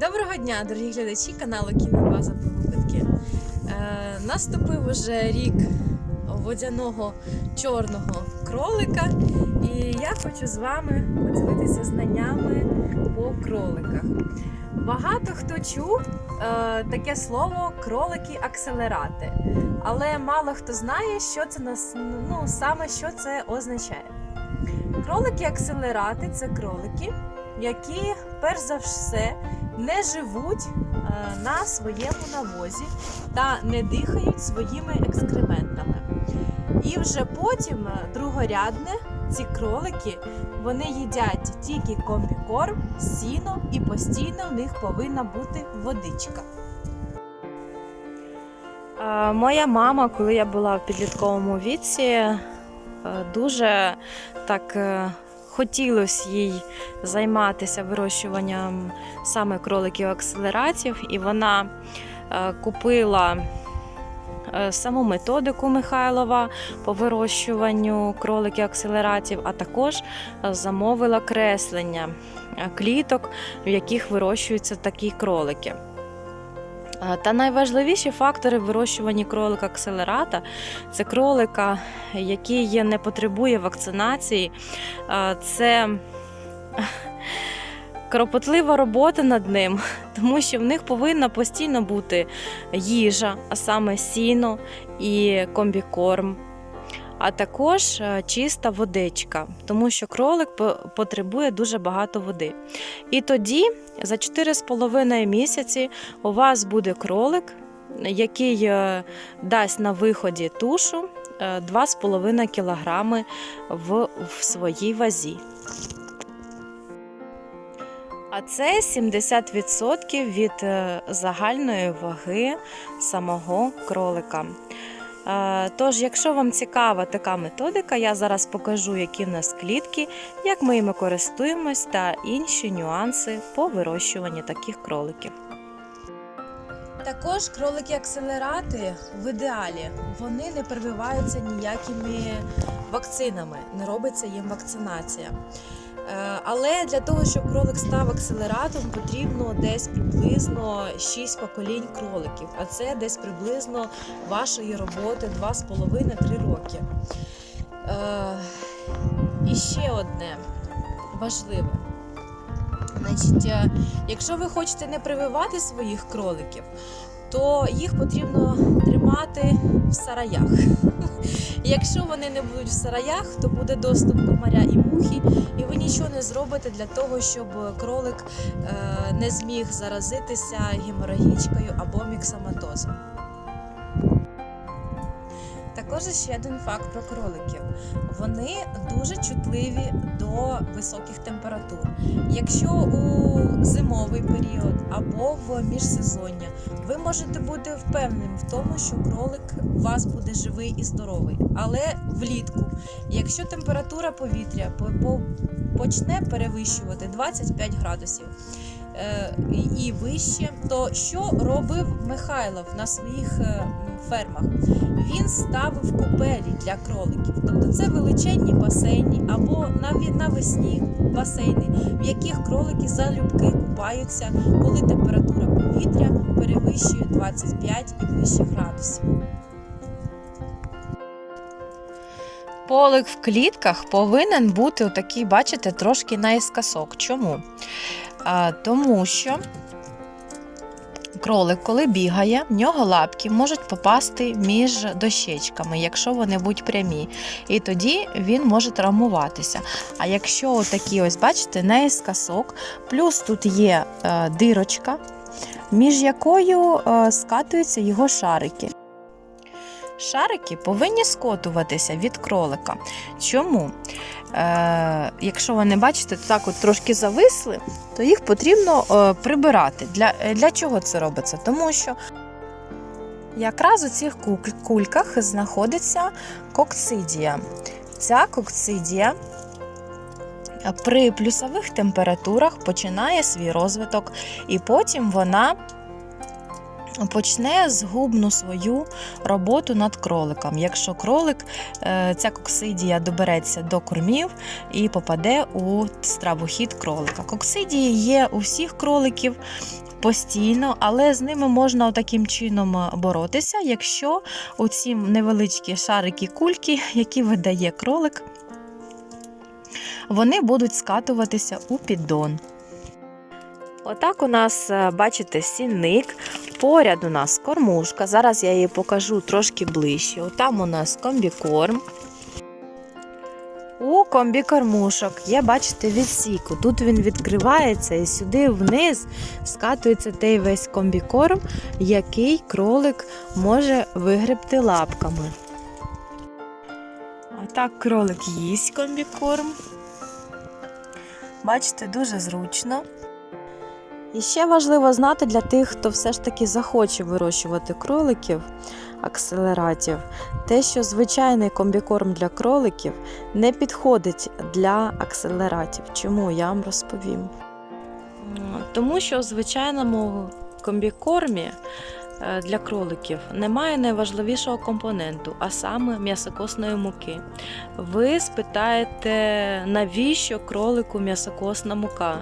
Доброго дня, дорогі глядачі каналу Кінобаза Покупки. Е, наступив уже рік водяного чорного кролика, і я хочу з вами поділитися знаннями по кроликах. Багато хто чув е, таке слово кролики-акселерати, але мало хто знає, що це нас, ну, саме що це означає. Кролики-акселерати це кролики, які перш за все не живуть е, на своєму навозі та не дихають своїми екскрементами. І вже потім е, другорядне ці кролики вони їдять тільки комбікорм, сіно і постійно в них повинна бути водичка. Е, Моя мама, коли я була в підлітковому віці, дуже так хотілося їй займатися вирощуванням саме кроликів-акселератів, і вона е, купила е, саму методику Михайлова по вирощуванню кроликів-акселератів, а також е, замовила креслення кліток, в яких вирощуються такі кролики. Та найважливіші фактори вирощування кролика акселерата це кролика, який не потребує вакцинації, це кропотлива робота над ним, тому що в них повинна постійно бути їжа, а саме сіно і комбікорм. А також е, чиста водичка, тому що кролик потребує дуже багато води. І тоді за 4,5 місяці у вас буде кролик, який е, дасть на виході тушу е, 2,5 кг в, в своїй вазі. А це 70% від е, загальної ваги самого кролика. Е, Тож, якщо вам цікава така методика, я зараз покажу, які в нас клітки, як ми їми користуємось та інші нюанси по вирощуванні таких кроликів. Також кролики-акселерати в ідеалі вони не прививаються ніякими вакцинами, не робиться їм вакцинація. Е, Але для того, щоб кролик став акселератом, потрібно десь приблизно 6 поколінь кроликів, а це десь приблизно вашої роботи 2,5-3 роки. Е, І ще одне важливе. Значить, е, якщо ви хочете не прививати своїх кроликів, то їх потрібно тримати в сараях. Якщо вони не будуть в сараях, то буде доступ комаря і мухи, і ви нічого не зробите для того, щоб кролик е, не зміг заразитися геморагічкою або міксоматозом. Також ще один факт про кроликів. Вони дуже чутливі до високих температур. Якщо у зимовий період або в міжсезоння, ви можете бути впевненим в тому, що кролик у вас буде живий і здоровий. Але влітку, якщо температура повітря по- по- почне перевищувати 25 градусів і- і вище, то що робив Михайлов на своїх е, фермах? Він ставив купелі для кроликів. Тобто це величезні басейни або навіть навесні басейни, в яких кролики залюбки купаються, коли температура повітря перевищує 25 і вище градусів. Полик в клітках повинен бути отакий, бачите, трошки наіскосок. Чому? Тому що кролик, коли бігає, в нього лапки можуть попасти між дощечками, якщо вони будуть прямі. І тоді він може травмуватися. А якщо такі, ось бачите, наіскосок, плюс тут є е, дирочка, між якою е, скатуються його шарики. Шарики повинні скотуватися від кролика. Чому? Е, якщо ви не бачите, то так от трошки зависли, то їх потрібно е, прибирати. Для, е, для чого це робиться? Тому що якраз у цих кульках знаходиться кокцидія. Ця кокцидія при плюсових температурах починає свій розвиток, і потім вона почне згубну свою роботу над кроликом. Якщо кролик, е, ця коксидія добереться до кормів і попаде у стравохід кролика. Коксидії є у всіх кроликів. постійно, але з ними можна таким чином е, боротися, якщо оці невеличкі шарики кульки, які видає кролик, вони будуть скатуватися у піддон. Отак у нас, е, бачите, сінник. Поряд у нас кормушка. Зараз я її покажу трошки ближче. Отам у нас комбікорм. У комбікормушок є, бачите, відсіку. Тут він відкривається і сюди вниз скатується той весь комбікорм, який кролик може вигребти лапками. Отак кролик їсть комбікорм. Бачите, дуже зручно. І ще важливо знати для тих, хто все ж таки захоче вирощувати кроликів, акселератів, те, що звичайний комбікорм для кроликів не підходить для акселератів. Чому я вам розповім? Тому що в звичайному комбікормі для кроликів немає найважливішого компоненту, а саме м'ясокосної муки. Ви спитаєте, навіщо кролику м'ясокосна мука?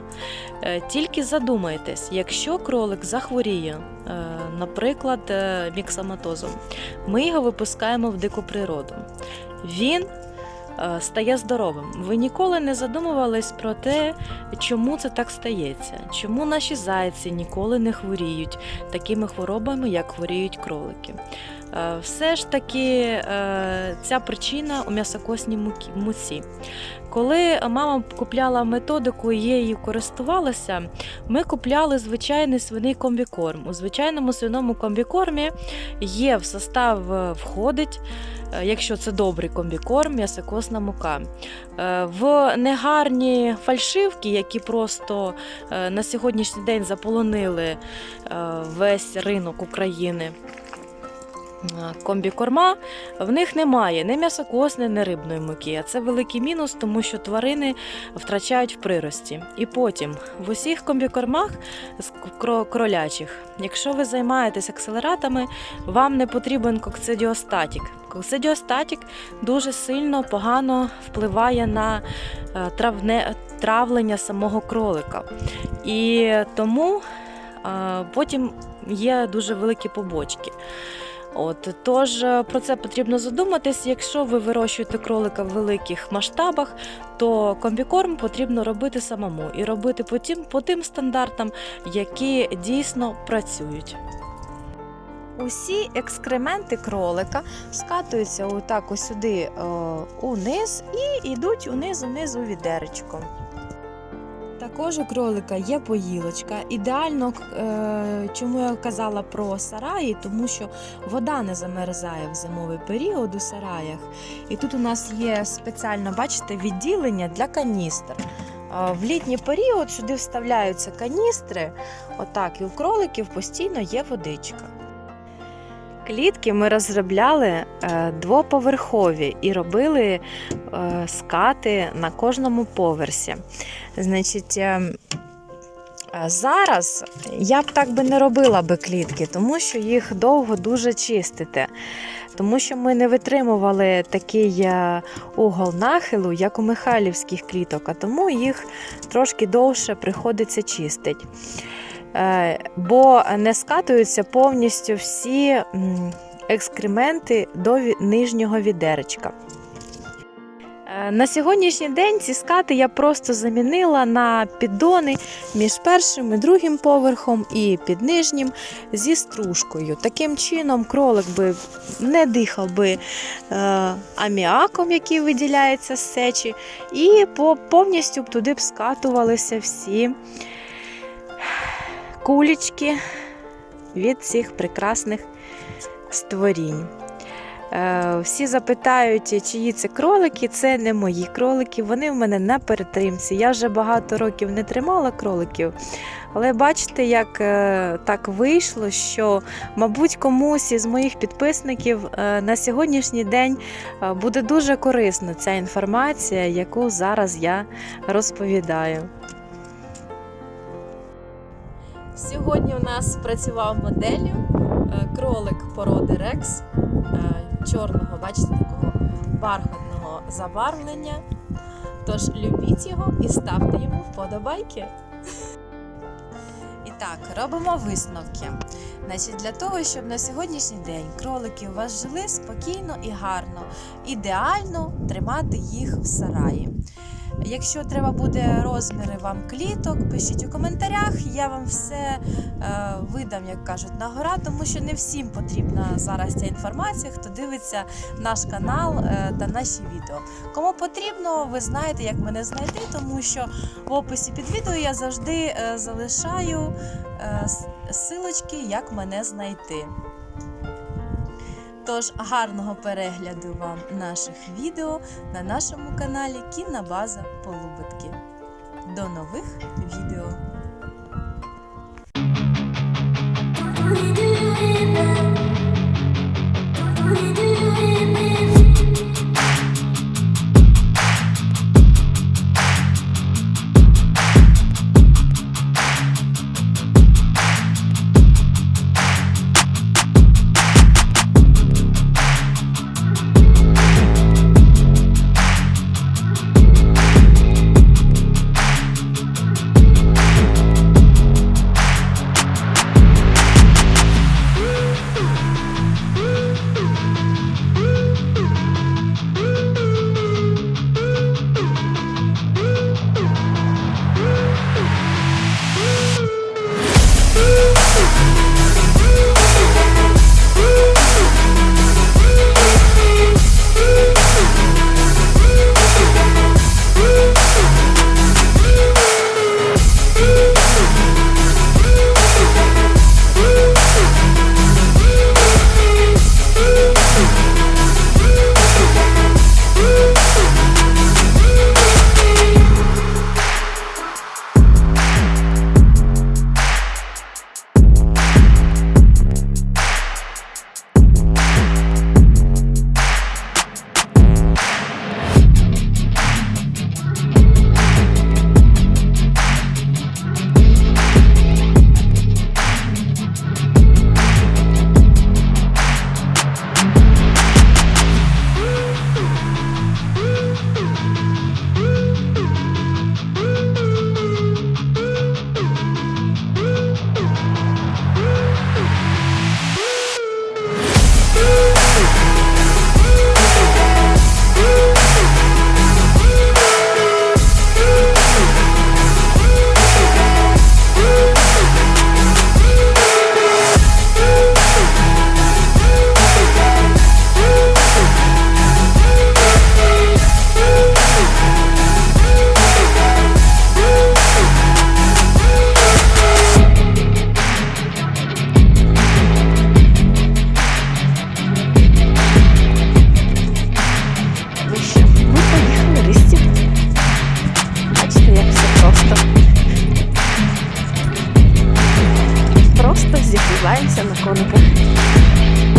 Е, Тільки задумайтесь, якщо кролик захворіє, е, наприклад, е, міксоматозом, ми його випускаємо в дику природу. Він е, стає здоровим. Ви ніколи не задумувались про те, чому це так стається, чому наші зайці ніколи не хворіють такими хворобами, як хворіють кролики. Е, Все ж таки е, ця причина у м'ясокосній муці. Коли мама купляла методику і її користувалася, ми купляли звичайний свиний комбікорм. У звичайному свиному комбікормі є в состав е, входить, якщо це добрий комбікорм, м'ясокосна мука. В негарні фальшивки, які просто на сьогоднішній день заполонили весь ринок України. Комбікорма в них немає ні м'ясокосної, ні рибної муки. А це великий мінус, тому що тварини втрачають в прирості. І потім в усіх комбікормах з кролячих, якщо ви займаєтесь акселератами, вам не потрібен коксидіостатік. Коксидіостатік дуже сильно погано впливає на е, травне, травлення самого кролика. І тому е, потім є дуже великі побочки. От тож е, про це потрібно задуматись. Якщо ви вирощуєте кролика в великих масштабах, то комбікорм потрібно робити самому і робити по тим, по тим стандартам, які дійсно працюють. Усі екскременти кролика скатуються отак ось сюди е, униз і йдуть униз униз у. Також у кролика є поїлочка. Ідеально, е, чому я казала про сараї, тому що вода не замерзає в зимовий період у сараях. І тут у нас є спеціально, бачите, відділення для каністр. Е, В літній період сюди вставляються каністри, отак, і у кроликів постійно є водичка. Клітки ми розробляли е, двоповерхові і робили е, скати на кожному поверсі. Значить, е, зараз я б так би не робила би клітки, тому що їх довго дуже чистити. Тому що ми не витримували такий угол нахилу, як у михайлівських кліток, а тому їх трошки довше приходиться чистити. Е, Бо не скатуються повністю всі екскременти до нижнього відеречка. Е, На сьогоднішній день ці скати я просто замінила на піддони між першим і другим поверхом і під нижнім зі стружкою. Таким чином кролик би не дихав би е, аміаком, який виділяється з сечі, і повністю б туди б скатувалися всі кулічки від цих прекрасних створінь. Е, Всі запитають, чиї це кролики. Це не мої кролики, вони в мене на перетримці. Я вже багато років не тримала кроликів. Але бачите, як е, так вийшло, що, мабуть, комусь із моїх підписників е, на сьогоднішній день буде дуже корисна ця інформація, яку зараз я розповідаю. Сьогодні у нас працював моделлю е, кролик породи Рекс е, чорного, бачите, такого бархатного забарвлення. Тож любіть його і ставте йому вподобайки. І Так, робимо висновки. Значить, для того, щоб на сьогоднішній день кролики у вас жили спокійно і гарно, ідеально тримати їх в сараї. Якщо треба буде розміри вам кліток, пишіть у коментарях, я вам все е, видам, як кажуть, на гора, тому що не всім потрібна зараз ця інформація, хто дивиться наш канал е, та наші відео. Кому потрібно, ви знаєте, як мене знайти, тому що в описі під відео я завжди е, залишаю силочки, як мене знайти. Тож гарного перегляду вам наших відео на нашому каналі Кінна База Полубитки. До нових відео! Ну likes and the corner.